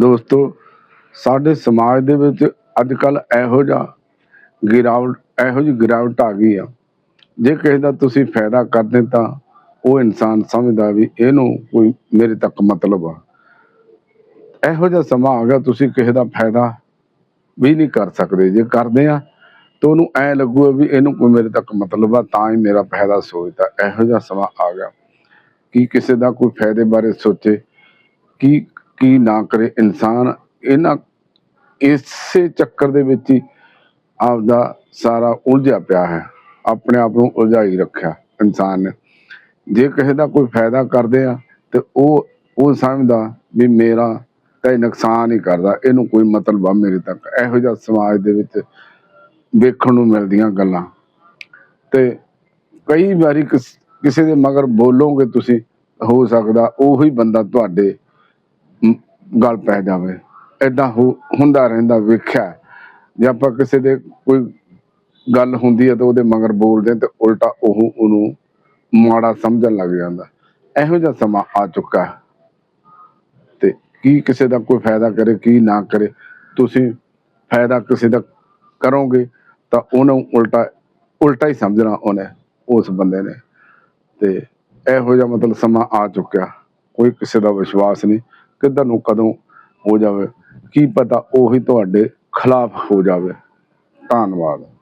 ਦੋਸਤੋ, ਸਾਡੇ ਸਮਾਜ ਦੇ ਵਿੱਚ ਅੱਜ ਕੱਲ ਇਹੋ ਜਿਹਾ ਗਿਰਾਵਟ, ਇਹੋ ਜਿਹੀ ਗਿਰਾਵਟ ਆ ਗਈ ਆ। ਜੇ ਕਿਸੇ ਦਾ ਤੁਸੀਂ ਫਾਇਦਾ ਕਰਦੇ ਤਾਂ ਉਹ ਇਨਸਾਨ ਸਮਝਦਾ ਵੀ ਇਹਨੂੰ ਕੋਈ ਮੇਰੇ ਤੱਕ ਮਤਲਬ ਆ। ਇਹੋ ਜਿਹਾ ਸਮਾਂ ਆ ਗਿਆ, ਤੁਸੀਂ ਕਿਸੇ ਦਾ ਫਾਇਦਾ ਵੀ ਨਹੀਂ ਕਰ ਸਕਦੇ। ਜੇ ਕਰਦੇ ਆ, ਤਾਂ ਉਹਨੂੰ ਐ ਲੱਗੂਗਾ ਵੀ ਇਹਨੂੰ ਕੋਈ ਮੇਰੇ ਤੱਕ ਮਤਲਬ ਆ, ਤਾਂ ਹੀ ਮੇਰਾ ਫਾਇਦਾ ਸੋਚਦਾ। ਇਹੋ ਜਿਹਾ ਸਮਾਂ ਆ ਗਿਆ। ਕਿ ਕਿਸੇ ਦਾ ਕੋਈ ਫਾਇਦੇ ਬਾਰੇ ਸੋਚੇ? ਕੀ ਕੀ ਨਾ ਕਰੇ ਇਨਸਾਨ, ਇਹਨਾਂ ਇਸੇ ਚੱਕਰ ਦੇ ਵਿੱਚ ਹੀ ਆਪਦਾ ਸਾਰਾ ਉਲਝਿਆ ਪਿਆ ਹੈ। ਆਪਣੇ ਆਪ ਨੂੰ ਉਲਝਾਈ ਰੱਖਿਆ ਇਨਸਾਨ ਨੇ। ਜੇ ਕਿਸੇ ਦਾ ਕੋਈ ਫਾਇਦਾ ਕਰਦੇ ਆ, ਤੇ ਉਹ ਉਹ ਸਮਝਦਾ ਵੀ ਮੇਰਾ ਤਾਂ ਇਹ ਨੁਕਸਾਨ ਹੀ ਕਰਦਾ। ਇਹਨੂੰ ਕੋਈ ਮਤਲਬ ਆ ਮੇਰੇ ਤੱਕ। ਇਹੋ ਜਿਹਾ ਸਮਾਜ ਦੇ ਵਿੱਚ ਵੇਖਣ ਨੂੰ ਮਿਲਦੀਆਂ ਗੱਲਾਂ। ਤੇ ਕਈ ਵਾਰੀ ਕਿਸੇ ਦੇ ਮਗਰ ਬੋਲੋਗੇ ਤੁਸੀਂ, ਹੋ ਸਕਦਾ ਉਹੀ ਬੰਦਾ ਤੁਹਾਡੇ ਗੱਲ ਪੈ ਜਾਵੇ। ਐਦਾਂ ਹੁੰਦਾ ਰਹਿੰਦਾ, ਵੇਖਿਆ ਜੇ ਆਪਾਂ ਕਿਸੇ ਦੇ ਕੋਈ ਗੱਲ ਹੁੰਦੀ ਹੈ ਤਾਂ ਉਹਦੇ ਮਗਰ ਬੋਲਦੇ ਤੇ ਉਲਟਾ ਉਹ ਉਹਨੂੰ ਮਾੜਾ ਸਮਝਣ ਲੱਗ ਜਾਂਦਾ। ਇਹੋ ਜਿਹਾ ਸਮਾਂ ਆ ਚੁੱਕਾ ਤੇ ਕੀ ਕਿਸੇ ਦਾ ਕੋਈ ਫਾਇਦਾ ਕਰੇ, ਕੀ ਨਾ ਕਰੇ। ਤੁਸੀਂ ਫਾਇਦਾ ਕਿਸੇ ਦਾ ਕਰੋਗੇ ਤਾਂ ਉਹਨੂੰ ਉਲਟਾ ਉਲਟਾ ਹੀ ਸਮਝਣਾ ਉਹਨੇ, ਉਸ ਬੰਦੇ ਨੇ। ਤੇ ਇਹੋ ਜਿਹਾ ਮਤਲਬ ਸਮਾਂ ਆ ਚੁੱਕਿਆ। ਕੋਈ ਕਿਸੇ ਦਾ ਵਿਸ਼ਵਾਸ ਨਹੀਂ। ਕਿੱਧਰ ਨੂੰ ਕਦੋਂ ਹੋ ਜਾਵੇ? ਕੀ ਪਤਾ ਉਹੀ ਤੁਹਾਡੇ ਖਿਲਾਫ ਹੋ ਜਾਵੇ? ਧੰਨਵਾਦ।